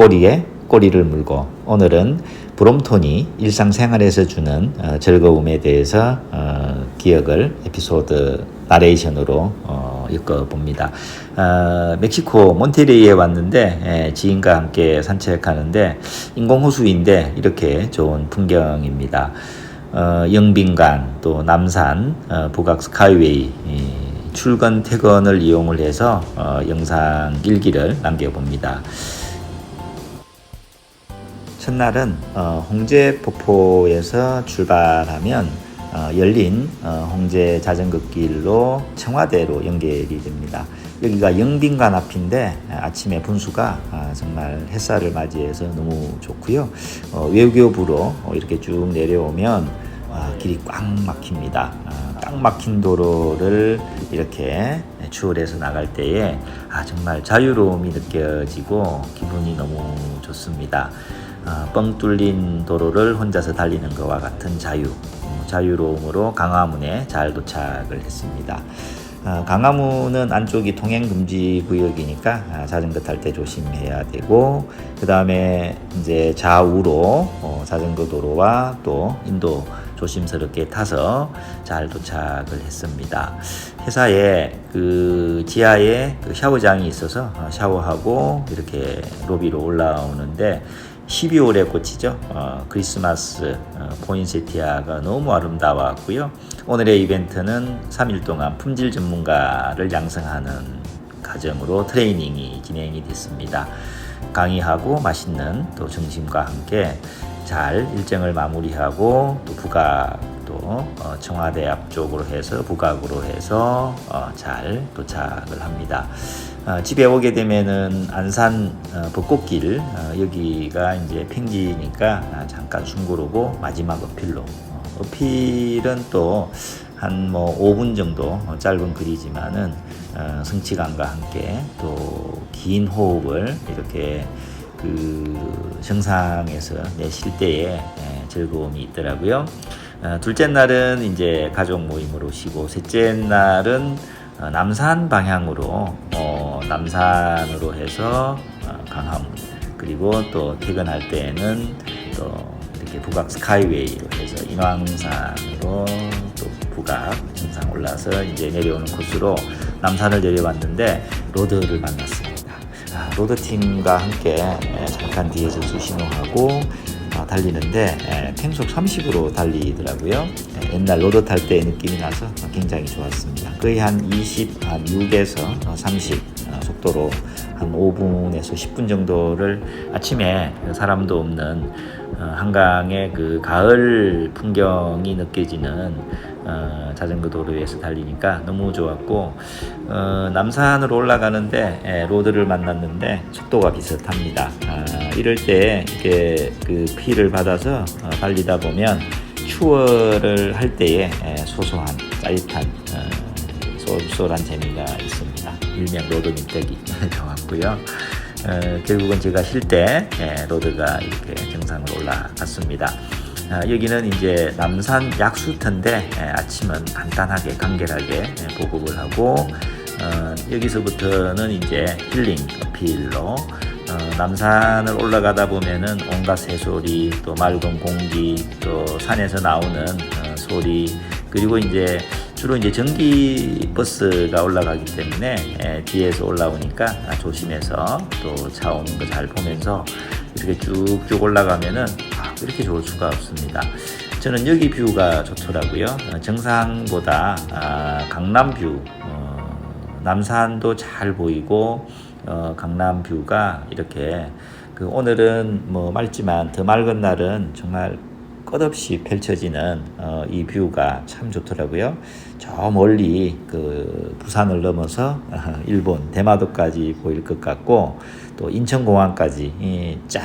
꼬리에 꼬리를 물고 오늘은 브롬톤이 일상생활에서 주는 어, 즐거움에 대해서 어, 기억을 에피소드 나레이션으로 어, 읽어봅니다. 어, 멕시코 몬테리에 왔는데 예, 지인과 함께 산책하는데 인공호수인데 이렇게 좋은 풍경입니다. 어, 영빈관 또 남산 어, 북악 스카이웨이 이, 출근 퇴근을 이용을 해서 어, 영상 일기를 남겨봅니다. 첫날은 어, 홍제 폭포에서 출발하면 어, 열린 어, 홍제 자전거 길로 청와대로 연결이 됩니다. 여기가 영빈관 앞인데 아침에 분수가 아, 정말 햇살을 맞이해서 너무 좋고요. 어, 외교부로 어, 이렇게 쭉 내려오면 와, 길이 꽉 막힙니다. 아, 꽉 막힌 도로를 이렇게 추월해서 나갈 때에 아, 정말 자유로움이 느껴지고 기분이 너무 좋습니다. 아, 뻥 뚫린 도로를 혼자서 달리는 것과 같은 자유, 음, 자유로움으로 강화문에 잘 도착을 했습니다. 아, 강화문은 안쪽이 통행 금지 구역이니까 아, 자전거 탈 때 조심해야 되고 그 다음에 이제 좌우로 어, 자전거 도로와 또 인도 조심스럽게 타서 잘 도착을 했습니다. 회사에 그 지하에 그 샤워장이 있어서 어, 샤워하고 이렇게 로비로 올라오는데 12월의 꽃이죠. 어, 크리스마스 어, 포인세티아가 너무 아름다웠고요. 오늘의 이벤트는 3일 동안 품질 전문가를 양성하는 과정으로 트레이닝이 진행이 됐습니다. 강의하고 맛있는 또 점심과 함께 잘 일정을 마무리하고 또 부각 또 어, 청와대 앞쪽으로 해서 부각으로 해서 어, 잘 도착을 합니다. 어, 집에 오게 되면은 안산 어, 벚꽃길 어, 여기가 이제 평지니까 아, 잠깐 숨고르고 마지막 어필로 어, 어필은 또 한 뭐 5분 정도 어, 짧은 글이지만은 어, 성취감과 함께 또 긴 호흡을 이렇게 그 정상에서 내쉴 때에 예, 즐거움이 있더라고요. 어, 둘째 날은 이제 가족 모임으로 쉬고 셋째 날은 어, 남산 방향으로 어, 남산으로 해서 어, 강화문 그리고 또 퇴근할 때에는 또 이렇게 북악 스카이웨이로 해서 인왕산으로 또 북악 정상 올라서 이제 내려오는 코스로 남산을 내려왔는데 로드를 만났습니다. 아, 로드 팀과 함께 예, 잠깐 뒤에서 수신호하고 아, 달리는데 예, 평속 30으로 달리더라고요. 예, 옛날 로드 탈 때의 느낌이 나서 굉장히 좋았습니다. 거의 한 20, 한 6에서 30 어, 속도로 한 5분에서 10분 정도를 아침에 사람도 없는 어, 한강의 그 가을 풍경이 느껴지는 어, 자전거 도로에서 달리니까 너무 좋았고 어, 남산으로 올라가는데 예, 로드를 만났는데 속도가 비슷합니다. 아, 이럴 때 이렇게 그 피를 받아서 어, 달리다 보면 추월을 할 때에 예, 소소한 짜릿한 어, 쏠쏠한 재미가 있습니다. 일명 로드 민떡이 좋았고요. 어, 결국은 제가 쉴때 예, 로드가 이렇게 정상으로 올라갔습니다. 아, 여기는 이제 남산 약수터인데 예, 아침은 간단하게 간결하게 예, 보급을 하고 어, 여기서부터는 이제 힐링 어필로 어, 남산을 올라가다 보면은 온갖 새소리 또 맑은 공기 또 산에서 나오는 어, 소리 그리고 이제 주로 이제 전기 버스가 올라가기 때문에 예, 뒤에서 올라오니까 아, 조심해서 또 차 오는 거 잘 보면서 이렇게 쭉쭉 올라가면은 아, 이렇게 좋을 수가 없습니다. 저는 여기 뷰가 좋더라고요. 어, 정상보다 아, 강남 뷰, 어, 남산도 잘 보이고 어, 강남 뷰가 이렇게 그 오늘은 뭐 맑지만 더 맑은 날은 정말 끝없이 펼쳐지는 어, 이 뷰가 참 좋더라고요. 저 멀리 그 부산을 넘어서 어, 일본 대마도까지 보일 것 같고 또 인천공항까지 이, 쫙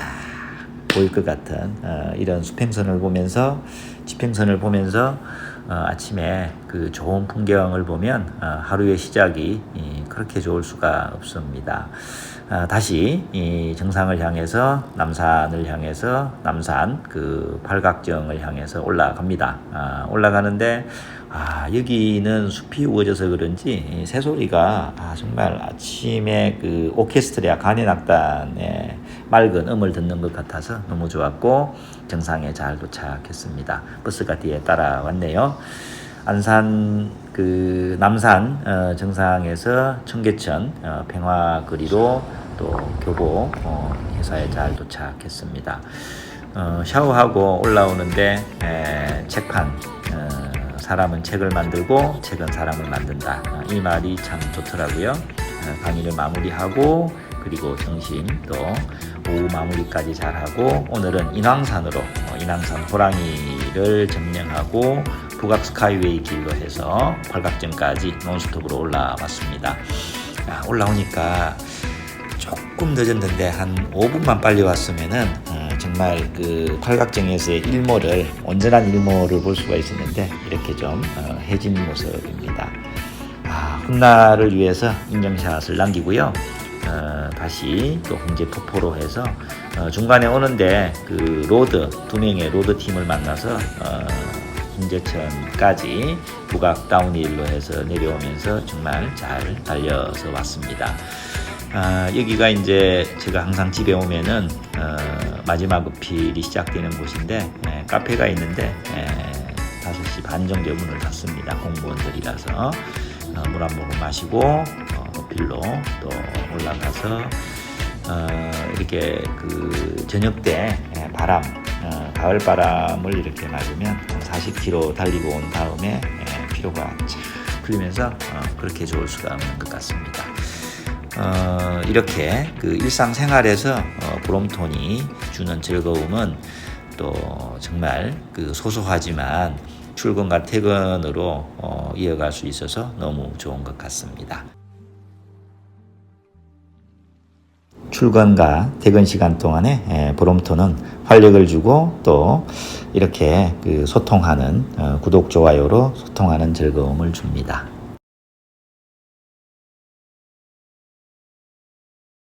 보일 것 같은 어, 이런 수평선을 보면서 지평선을 보면서 어, 아침에 그 좋은 풍경을 보면 어, 하루의 시작이 이, 그렇게 좋을 수가 없습니다. 아, 다시 이 정상을 향해서 남산을 향해서 남산 그 팔각정을 향해서 올라갑니다. 아, 올라가는데 아, 여기는 숲이 우거져서 그런지 이 새소리가 아, 정말 아침에 그 오케스트라 간현악단의 맑은 음을 듣는 것 같아서 너무 좋았고 정상에 잘 도착했습니다. 버스가 뒤에 따라왔네요. 안산 그 남산 어, 정상에서 청계천 어, 평화거리로 또 교보 어, 회사에 잘 도착했습니다. 어, 샤워하고 올라오는데 에, 책판 어, 사람은 책을 만들고 책은 사람을 만든다 어, 이 말이 참 좋더라고요. 어, 강의를 마무리하고 그리고 점심 또 오후 마무리까지 잘하고 오늘은 인왕산으로 어, 인왕산 호랑이를 점령하고 북악 스카이웨이 길로 해서 팔각정까지 논스톱으로 올라왔습니다. 아, 올라오니까 조금 늦었는데 한 5분만 빨리 왔으면은 어, 정말 그 팔각정에서의 일모를 온전한 일모를 볼 수가 있었는데 이렇게 좀 어, 해진 모습입니다. 아, 훗날을 위해서 인정샷을 남기고요. 어, 다시 또 홍제 폭포로 해서 어, 중간에 오는데 그 로드 두 명의 로드 팀을 만나서 어, 홍제천까지 북악 다운힐로 해서 내려오면서 정말 잘 달려서 왔습니다. 아, 여기가 이제 제가 항상 집에 오면은 어, 마지막 어필이 시작되는 곳인데 에, 카페가 있는데 에, 5시 반 정도에 문을 닫습니다. 공무원들이라서 어, 물한 모금 마시고 어, 어필로 또 올라가서 어, 이렇게 그 저녁 때 에, 바람 어, 가을 바람을 이렇게 맞으면 한 40km 달리고 온 다음에 에, 피로가 쫙 풀리면서 어, 그렇게 좋을 수가 없는 것 같습니다. 어, 이렇게 그 일상생활에서 어, 브롬톤이 주는 즐거움은 또 정말 그 소소하지만 출근과 퇴근으로 어, 이어갈 수 있어서 너무 좋은 것 같습니다. 출근과 퇴근 시간 동안에 에, 브롬톤은 활력을 주고 또 이렇게 그 소통하는 어, 구독 좋아요로 소통하는 즐거움을 줍니다.